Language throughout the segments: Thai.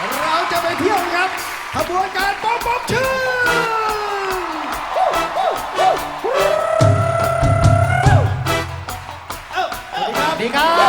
เราจะไปเที่ยวครับขบวนการป๊อปป๊อปชื่อสวัสดีครับ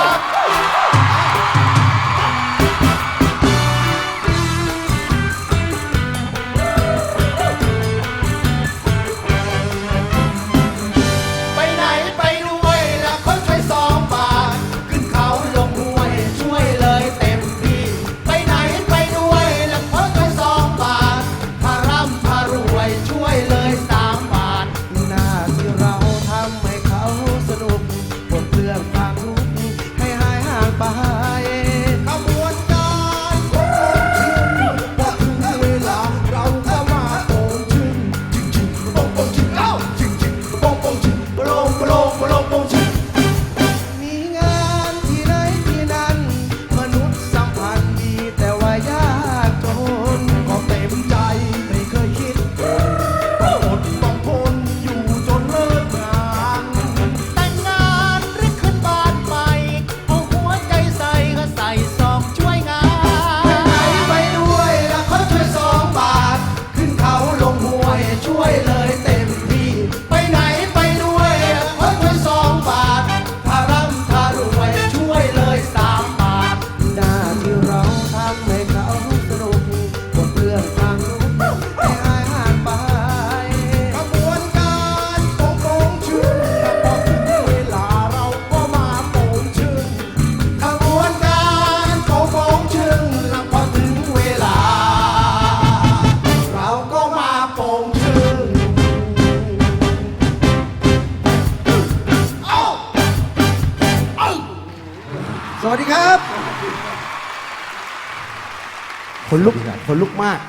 นลุกคนลุกมาก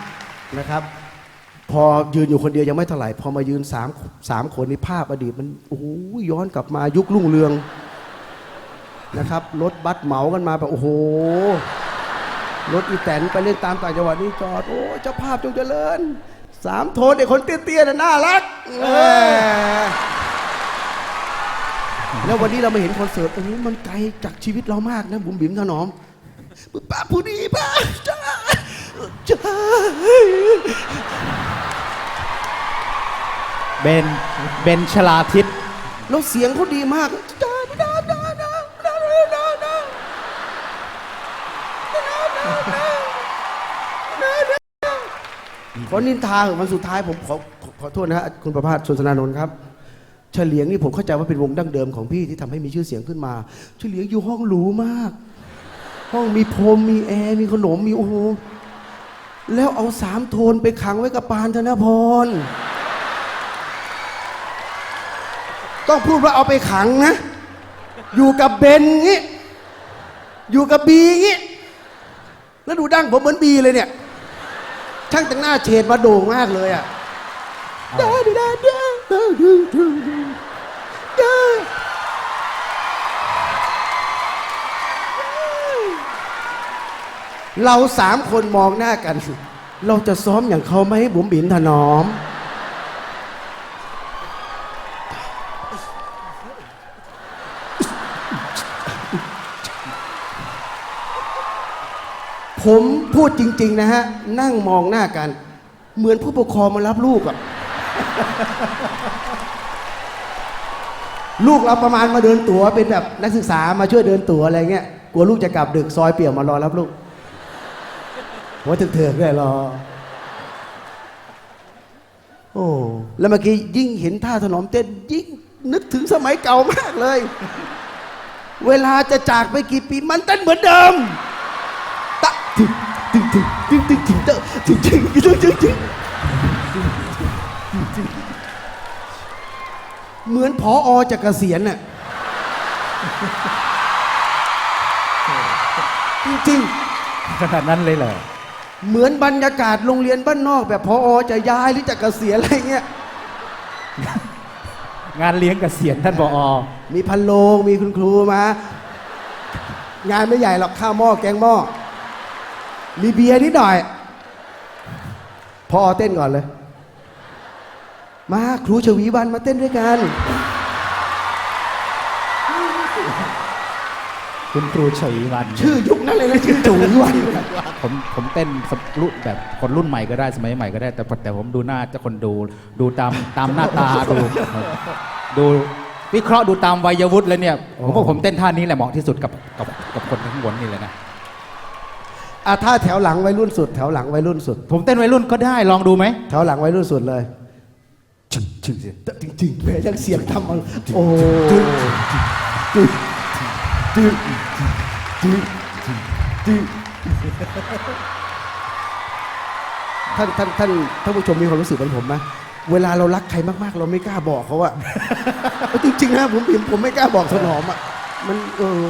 นะครับ พอยืนอยู่คนเดียวยังไม่เท่าไหร่พอมายืนสามสามคนในภาพอดีตมันโอ้โหย้อนกลับมายุครุ่งเรืองนะครับรถบัสเหมากันมาแบบโอ้โหรถอีแตนไปเล่นตามต่างจังหวัดนี่จอด โอ้เจ้าภาพจงเจริญสามโทนเด็กคนเตี้ยๆน่ะน่ารักแหมแล้ววันนี้เรามาเห็นคอนเสิร์ตโอ้โหมันไกลจากชีวิตเรามากนะบุ๋มบิ๋มถนอมป้าผู้ดีป้าจ้า จ้าเบน เบนชลาทิศแล้วเสียงเขาดีมากจ้าดาดาดาดาดาดาขอนินทาเถอะวันสุดท้ายผมขอขอขอโทษนะฮะคุณประภาสชนสนานนท์ครับ เฉลียงนี่ผมเข้าใจว่าเป็นวงดั้งเดิมของพี่ที่ทำให้มีชื่อเสียงขึ้นมา เฉลียงอยู่ห้องหรูมาก ห้องมีพรมมีแอร์มีขนมมีโอ้โห แล้วเอาสามโทนไปขังไว้กับปานธนพร ต้องพูดว่าเอาไปขังนะ อยู่กับเบนงี้ อยู่กับบีงี้แล้วดูดั้งผมเหมือนบีเลยเนี่ย ช่างแต่งหน้าเฉดมาโด่งมากเลยอะดาดาดาดาดาดา เราสามคนมองหน้ากัน เราจะซ้อมอย่างเขาไหมบุ๋มบิ๋นถนอม ผมพูดจริง ๆ นะฮะ นั่งมองหน้ากัน เหมือนผู้ปกครองมารับลูกอะลูกเราประมาณมาเดินตั๋วเป็นแบบนักศึกษามาช่วยเดินตั๋วอะไรเงี้ยกลัวลูกจะกลับดึกซอยเปี่ยวมารอรับลูก หัวถึกเถือกๆด้วยรอ โอ้ แล้วเมื่อกี้ยิ่งเห็นท่าถนอมเต้นยิ่งนึกถึงสมัยเก่ามากเลย เวลาจะจากไปกี่ปีมันเต้นเหมือนเดิมตะถึงถึงถึงถึงถึงถึงเตะถึงถึงถึงถึงถึงเหมือนพออจะเกษียณน่ะจริงขนาดนั้นเลยเหรอ เหมือนบรรยากาศโรงเรียนบ้านนอก แบบพออจะย้ายหรือจะเกษียณอะไรเงี้ย งานเลี้ยงเกษียณท่านบอมีพันโลงมีคุณครูมา งานไม่ใหญ่หรอกข้าวหม้อแกงหม้อ มีเบียร์นิดหน่อย พอเต้นก่อนเลย มาครูชวีวันมาเต้นด้วยกัน คุณครูฉวีวันชื่อยุคนั้นเลยนะชื่อจุ๋ยวันผมผมเต้นสรุ่นแบบคนรุ่นใหม่ก็ได้สมัยใหม่ก็ได้ แต่แต่ผมดูหน้าจะคนดูดูตามตามหน้าตาดูดูวิเคราะห์ดูตามวัยวุฒิแล้วเนี่ยผมว่าผมเต้นท่านี้แหละเหมาะที่สุดกับกับกับคนข้างบนนี่เลยนะอะถ้าแถวหลังวัยรุ่นสุด แถวหลังวัยรุ่นสุด ผมเต้นวัยรุ่นก็ได้ลองดูไหมแถวหลังวัยรุ่นสุดเลยชึงชึงจริงจริงๆแม่ยังเสียงทำเอาโอ้จึ๊งจึ๊งจึ๊งจึ๊งจึ๊งท่านท่านท่านท่านผู้ชมมีความรู้สึกเหมือนผมไหมเวลาเรารักใครมากๆ เราไม่กล้าบอกเขาอะ จริงๆนะผมผมผมไม่กล้าบอกถนอมอะมันเออ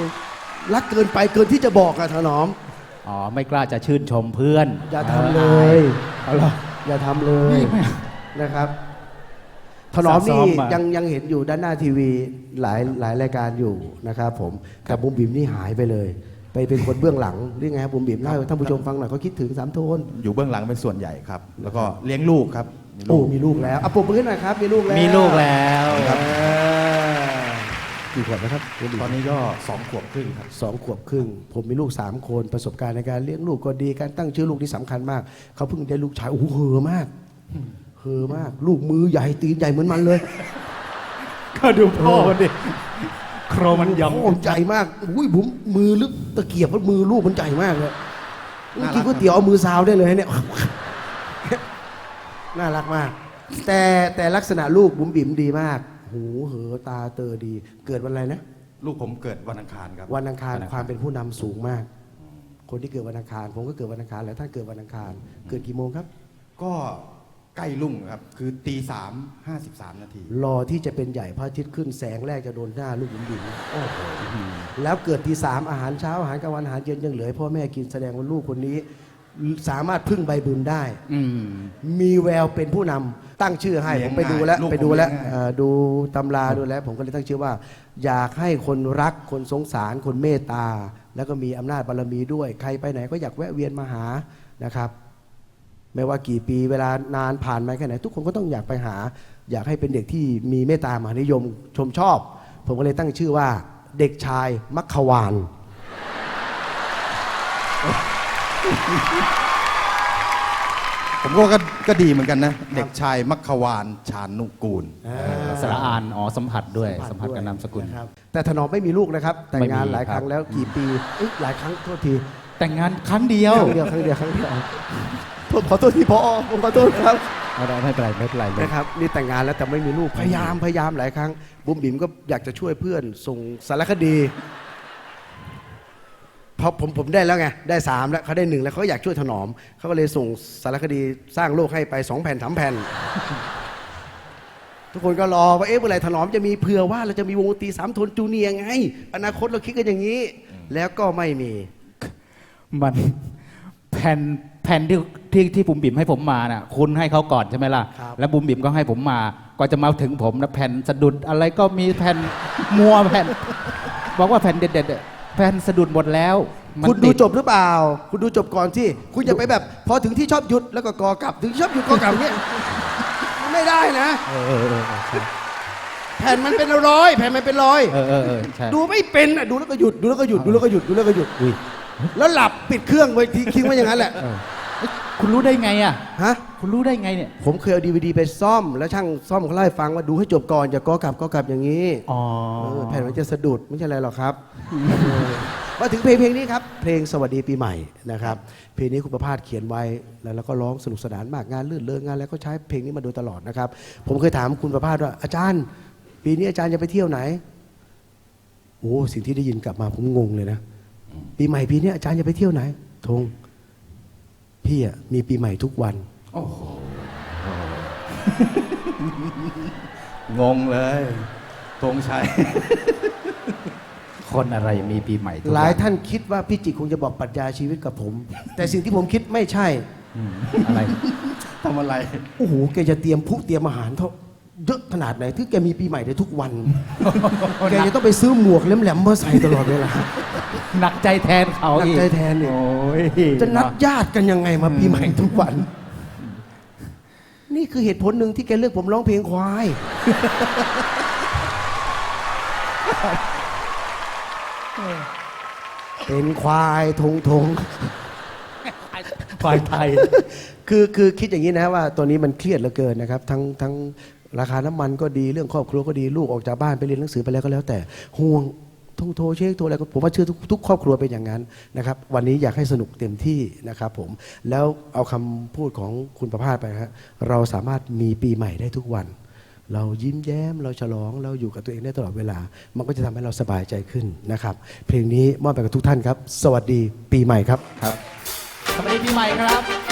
รักเกินไปเกินที่จะบอกอะถนอม อ๋อ ไม่กล้าจะชื่นชมเพื่อนอย่าทำเลยเอาเหรออย่าทำเลยนะครับ ถนอมซ้นี่อมมายังยังเห็นอยู่ด้านหน้าทีวีหลายหลายรายการอยู่นะครับผมแต่บุ๋มบิ๋มนี่หายไปเลย ไปเป็นคนเบื้องหลังหรือไงครับบุ๋มบิ๋มเล่าให้ท่านผู้ชมฟังหน่อยเขาคิดถึงสามโทนอยู่เบื้องหลังเป็นส่วนใหญ่ครับ แล้วก็เลี้ยงลูกครับโอ้มีลูกแล้วอะปรบมือหน่อยครับ มีลูกแล้วมีลูกแล้วเออกี่ขวบนะครับบุ๋มบิ๋มตอนนี้ก็สองขวบครึ่งครับสองขวบครึ่ง ผมมีลูกสามคนประสบการณ์ในการเลี้ยงลูกก็ดีการตั้งชื่อลูกที่สำคัญมากเขาเพิ่งได้ลูกชายโอ้โหเหอะมากเห อะมากลูกมือใหญ่ตีนใหญ่เหมือนมันเลย ก็ดูพ่อมันดิโครมันยองโอ้ใหญ่มากอุ้ยผมมือลึกตะเกียบเพราะมือลูกมันใหญ่มากเลยน่ารักกินก๋วยเตี๋ยวเอามือซาวได้เลยเนี่ยน่ารักมาก แต่แต่ลักษณะลูกบุ๋มบิ๋มดีมาก หูเหอตาเตอดี เกิดวันอะไรนะลูกผมเกิดวันอังคารครับ วันอังคารวันอังคารความเป็นผู้นำสูงมาก คนที่เกิดวันอังคาร ผมก็เกิดวันอังคารแล้วท่านเกิดวันอังคาร เกิดกี่โมงครับ ก็ ใกล้รุ่งครับ คือตีสามห้าสิบสามนาที รอที่จะเป็นใหญ่พระอาทิตย์ขึ้นแสงแรกจะโดนหน้าลูกบุ๋มบิ๋มโอ้โหแล้วเกิดทีสามอาหารเช้าอาหารกลางวันอาหารเย็นยังเหลือให้พ่อแม่กินแสดงว่าลูกคนนี้ สามารถพึ่งใบบุญได้ อืม มีแววเป็นผู้นำตั้งชื่อให้เลี้ผยงมไปดูแล้วง่ายลูกไปดูแล้วผมเลี้ยงง่าย เอ่อดูตำราดูแล้ว ผมก็เลยตั้งชื่อว่า อยากให้คนรักคนสงสารคนเมตตา แล้วก็มีอำนาจบารมีด้วย ใครไปไหนก็อยากแวะเวียนมาหานะครับ ไม่ว่ากี่ปีเวลานานผ่านมาแค่ไหน ทุกคนก็ต้องอยากไปหา อยากให้เป็นเด็กที่มีเมตตามหานิยมชมชอบ ผมก็เลยตั้งชื่อว่า เด็กชายมัคควานผมก็ก็ก็ดีเหมือนกันนะ เด็กชายมัคควานชานุกูลสระอานอ๋อสัมผัสด้วยสัมผัสกับนามสกุลนะครับแต่ถนอมไม่มีลูกนะครับ แต่งงานไม่มีหลายครั้งครับแล้วกี่ปีเอ๊ะหลายครั้งโทษที แต่งงานครั้งเดียวครั้งเดียวครั้งเดียวครั้งเดียว ผมขอโทษทีพอผมขอโทษครับ ไม่ได้ไม่เป็นไรไม่เป็นไรเลย นะครับนี่แต่งงานแล้วแต่ไม่มีลูกพยายามพยายามหลายครั้ง บุ๋มบิ๋มก็อยากจะช่วยเพื่อนส่งสารคดีเพราะผมผมได้แล้วไงได้สามแล้วเขาได้หนึ่งแล้วเขาอยากช่วยถนอมเขาก็เลยส่งสารคดีสร้างโลกให้ไปสองแผ่นสามแผ่น ทุกคนก็รอว่าเอ๊ะเมื่อไหร่ถนอมจะมีเผื่อว่าเราจะมีวงดนตรีสามโทนจูเนียร์ไง อนาคตเราคิดกันอย่างนี้ แล้วก็ไม่มี มันแผ่นแผ่นที่ ที่ที่บุ๋มบิ๋มให้ผมมาน่ะคุณให้เขาก่อนใช่ไหมล่ะ ครับ แล้วบุ๋มบิ๋มก็ให้ผมมาก็จะมาถึงผมนะแผ่นสะดุดอะไรก็มีแผ่นมัวแผ่น บอกว่าแผ่นเด็ดๆแผ่นสะดุดหมดแล้วมันคุณดูติจบหรือเปล่า คุณดูจบก่อนที่คุณอย่าไปแบบ พอถึงที่ชอบหยุดแล้วก็กอกลับ ถึงที่ชอบหยุดกอกลับเนี่ยมันไม่ได้นะเออเออเออเออใช่แผ่นมันเป็นร้อยแผ่นมันเป็นร้อยเออเออเออใช่ ดูไม่เป็นอะดูแล้วก็หยุดดูแล้วก็หยุดดูแล้วก็หยุดดูแล้วก็หยุด อุ้ย แล้วหลับปิดเครื่องไว้ทีทิ้งไว้อย่างนั้นแหละ เออเอ้ย คุณรู้ได้ไงอะ ฮะ คุณรู้ได้ไงเนี่ย ผมเคยเอาดีวดีไปซ่อม แล้วช่างซ่อมเขาเล่าให้ฟังว่าดูให้จบก่อนอย่ากอกลับกอกลับอย่างนี้อ๋อ เออแผ่นมันจะสะดุดไม่ใช่อะไรหรอกครับเออมาถึงเพลงเพลงนี้ครับ เพลงสวัสดีปีใหม่นะครับ เพลงนี้คุณประภาสเขียนไว้แล้วเราก็ร้องสนุกสนานมากงานลื่นเลิงงานแล้วก็ใช้เพลงนี้มาโดยตลอดนะครับ ผมเคยถามคุณประภาสว่าอาจารย์ ปีนี้อาจารย์จะไปเที่ยวไหน โอ้สิ่งที่ได้ยินกลับมาผมงงเลยนะ ปีใหม่ปีนี้อาจารย์จะไปเที่ยวไหนธง พี่อะมีปีใหม่ทุกวัน โอ้โห งงเลยธงชัย คนอะไรมีปีใหม่ทุกหลายวันท่านคิดว่าพี่จิกคงจะบอกปรัชญาชีวิตกับผม แต่สิ่งที่ผมคิดไม่ใช่ อืมอะไร ทำอะไร โอ้โห แกจะเตรียมผู้เตรียมอาหารเท่า เยอะขนาดไหนที่แกมีปีใหม่ได้ทุกวัน แกจะต้องไปซื้อหมวกแหลมๆมาใส่ตลอดเวลา หนักใจแทนเขาหนักอีกใจแทนอีก โอ้ยจะนัดญาติกันยังไงมาปีใหม่ทุกวัน นี่คือเหตุผลหนึ่งที่แกเลือกผมร้องเพลงควายผเป็นควายทงทงควายไทย คือคือคิดอย่างนี้นะว่าตัวนี้มันเครียดเหลือเกินนะครับ ทั้งทั้ง ราคาน้ำมันก็ดีเรื่องครอบครัวก็ดีลูกออกจากบ้านไปเรียนหนังสือไปแล้วก็แล้ว แต่ห่วงโทรโทรเช็คโทรอะไรก็ผมว่าเชื่อทุกครอบครัวเป็นอย่างนั้นนะครับวันนี้อยากให้สนุกเต็มที่นะครับผมแล้วเอาคำพูดของคุณประภาสไปนะฮะเราสามารถมีปีใหม่ได้ทุกวัน เรายิ้มแย้มเราฉลองเราอยู่กับตัวเองได้ตลอดเวลา มันก็จะทำให้เราสบายใจขึ้นนะครับ เพลงนี้มอบไปกับทุกท่านครับ สวัสดีปีใหม่ครับสวัสดีปีใหม่ครับ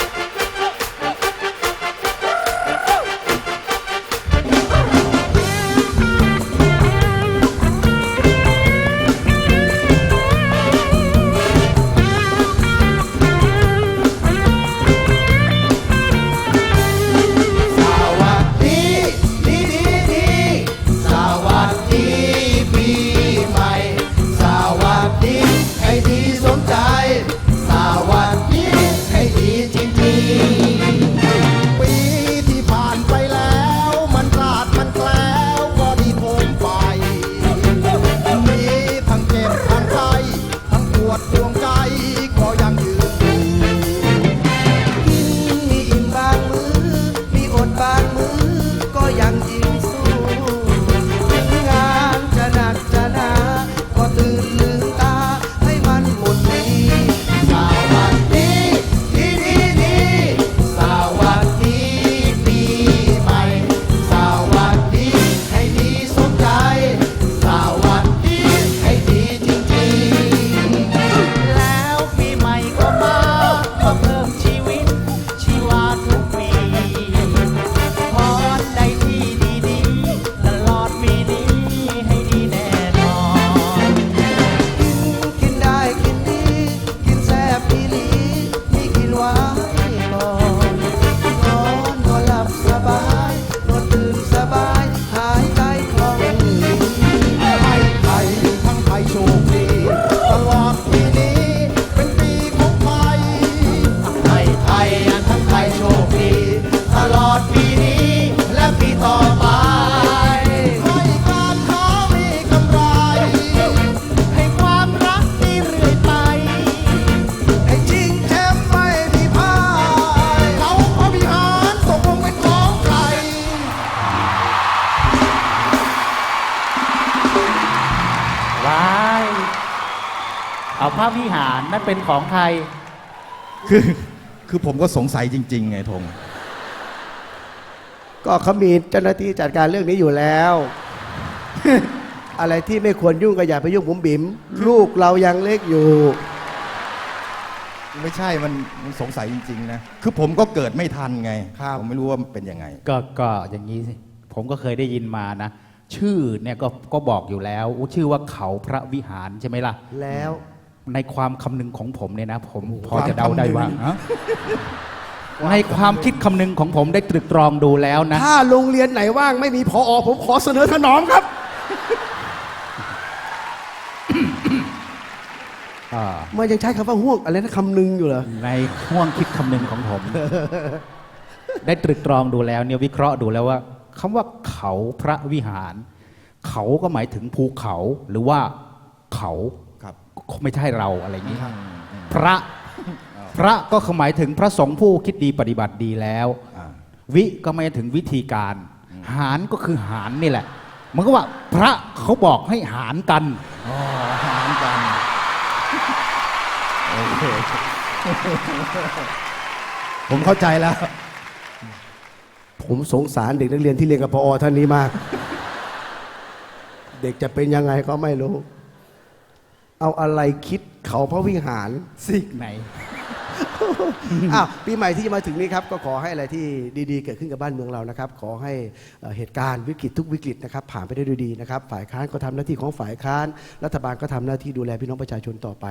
เอาพระวิหารนั่นเป็นของใคร คือคือผมก็สงสัยจริง ๆ ไงธงก็เขามีเจ้าหน้าที่จัดการเรื่องนี้อยู่แล้ว อะไรที่ไม่ควรยุ่งก็อย่าไปยุ่งผมบิ๋มลูกเรายังเล็กอยู่ ไม่ใช่มันมันสงสัยจริง ๆ นะ คือผมก็เกิดไม่ทันไงครับผมไม่รู้ว่ามันเป็นยังไง ก็ก็อย่างนี้สิผมก็เคยได้ยินมานะ ชื่อเนี่ยก็ก็บอกอยู่แล้วอู้ชื่อว่าเขาพระวิหารใช่ไหมล่ะ แล้ว ในความคำนึงของผมเนี่ยนะ ผมพอความจะเดาได้ว่าคำนึงฮะในความคิดคำนึงของผมได้ตรึกตรองดูแล้วนะ ถ้าโรงเรียนไหนว่างไม่มีพออผมขอเสนอถนอมครับอ่ามันยังใช้คำว่าห่วงอะไรนะคำนึงอยู่เหรอ ในห่วงคิดคำนึงของผม ได้ตรึกตรองดูแล้ว เนี่ยวิเคราะห์ดูแล้วว่าคำว่าเขาพระวิหาร เขาก็หมายถึงภูเขาหรือว่าเขา ครับไม่ใช่เราอะไรอย่างนี้ พระพระก็หมายถึงพระสงฆ์ผู้คิดดีปฏิบัติดีแล้วอ่าวิก็หมายถึงวิธีการ หารก็คือหารนี่แหละมันก็ว่าพระเขาบอกให้หารกันอ๋อหารกันโอเคผมเข้าใจแล้ว ผมสงสารเด็กนักเรียนที่เรียนกับพอท่านนี้มาก เด็กจะเป็นยังไงก็ไม่รู้ เอาอะไรคิดเขาพระวิหารสิกไหน อ้าวปีใหม่ที่จะมาถึงนี้ครับก็ขอให้อะไรที่ดีๆ เกิดขึ้นกับบ้านเมืองเรานะครับ ขอให้เอ่อเหตุการณ์วิกฤตทุกวิกฤตนะครับผ่านไปได้ด้วยดีนะครับ ฝ่ายค้านก็ทำหน้าที่ของฝ่ายค้าน รัฐบาลก็ทำหน้าที่ดูแลพี่น้องประชาชนต่อไป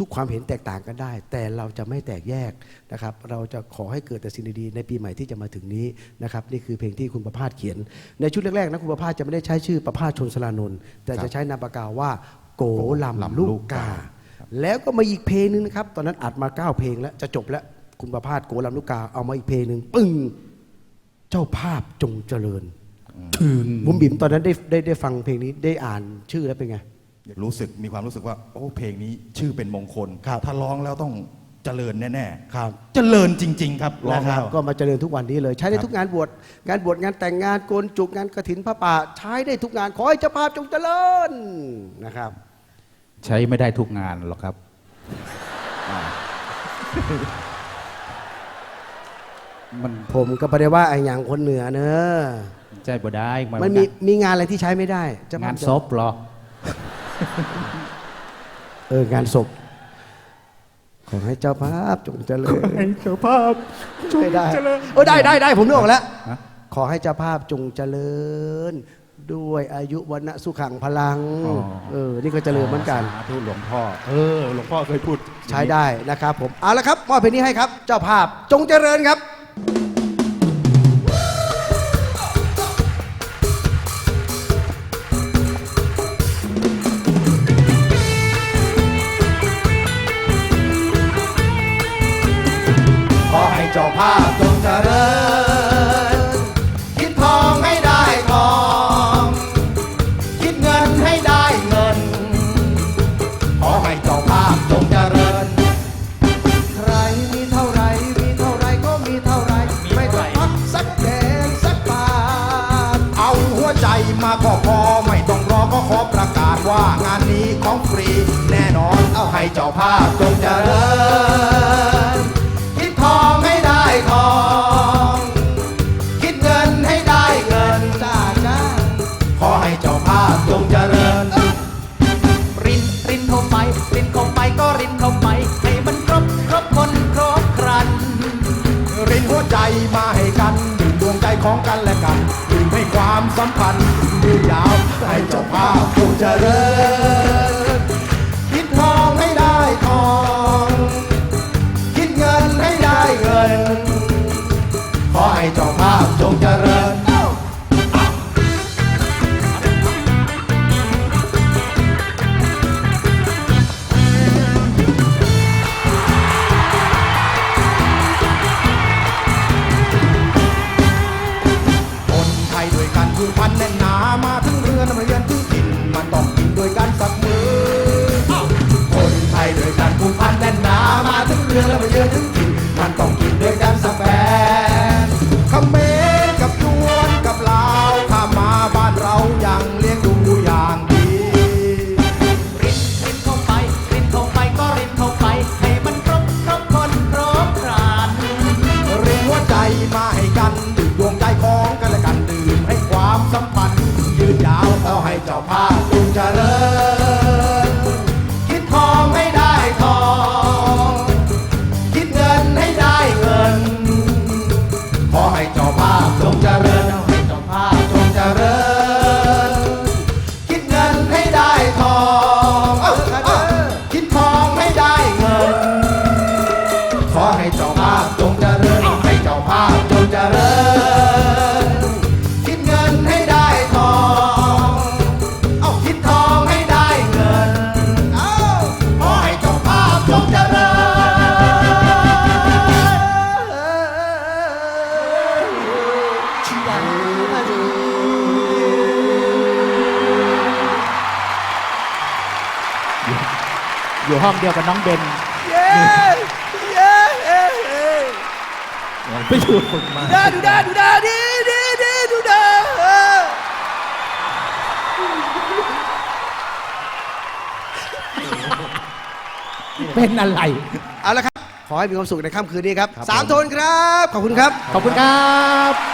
ทุกๆ ความเห็นแตกต่างกันได้ แต่เราจะไม่แตกแยกนะครับ เราจะขอให้เกิดแต่สิ่งดีๆในปีใหม่ที่จะมาถึงนี้นะครับนี่คือเพลงที่คุณประภาสเขียน ในชุดแรกๆนะคุณประภาสจะไม่ได้ใช้ชื่อประภาสชนสลานนท์แต่จะใช้นามปากกาว่า โกลำลูกกา แล้วก็มาอีกเพลงหนึงนะครับ ตอนนั้นอัดมา 9 เพลงแล้วจะจบแล้ว คุณประพาสโกลำลูกกาเอามาอีกเพลงหนึ่งปึ้งเจ้าภาพจงเจริญถึงบุ๋มบิ๋มตอนนั้นได้ได้ได้ฟังเพลงนี้ได้อ่านชื่อแล้วเป็นไงรู้สึกมีความรู้สึกว่า โอ้เพลงนี้ชื่อเป็นมงคลครับถ้าร้องแล้วต้อง เจริญแน่ๆครับ เจริญจริง ๆ ครับร้องนะคแล้รับว ก็มาเจริญทุกวันนี้เลย ใช้ได้ครับทุกงานบวชงานบวชงานแต่งงานโกนจุกงานกระถินพระป่าใช้ได้ทุกงานขอให้เจ้าภาพจงเจริญนะครับ ใช้ไม่ได้ทุกงานหรอกครับ มันผมก็ไม่ได้ว่าไอ้อย่างคนเหนือเนอะใช่บ่ได้มันมีมีงานอะไรที่ใช้ไม่ได้เจ้ภพงานจะศพเหรอ เอองานศพข อให้เจ้าภาพจงเจริญให้เจ้าภาพจงไม่ได้เจริญเออได้ได้ได้ผมนึกออกแล้วฮะขอให้เจ้าภาพจงเจริญ ด้วยอายุวันนะสุขังพลังเออ นี่ก็เจริญเหมือนกัน สาธุหลวงพ่อ เออ หลวงพ่อเคยพูด ใช้ได้นะครับผม เอาละครับมอบเพลงนี้ให้ครับ เจ้าภาพจงเจริญครับ เจ้าภาพจงเจริญ ใครมีเท่าไรมีเท่าไรก็มีเท่าไร ไม่ต้องพักสักแดงสักบาทเอาหัวใจมาก็พอไม่ต้องรอก็ขอประกาศว่างานนี้ของฟรี แน่นอนเอาให้เจ้าภาพจงเจริญ ใจมาให้กันดื่มดวงใจของกันและกันดื่มให้ความสัมพันธ์ยืนยาวให้เจ้าภาพจงเจริญคิดทองให้ได้ทอง อยู่ห้องเดียวกับน้องเบนเย้เย้เย้เย้ไปอยู่ดาดูดาดูดาดีดีดีดูดาเออเป็นอะไร เอาละครับ ขอให้มีความสุขในค่ำคืนนี้ครับสามโทนครับ ขอบคุณครับ ขอบคุณครับ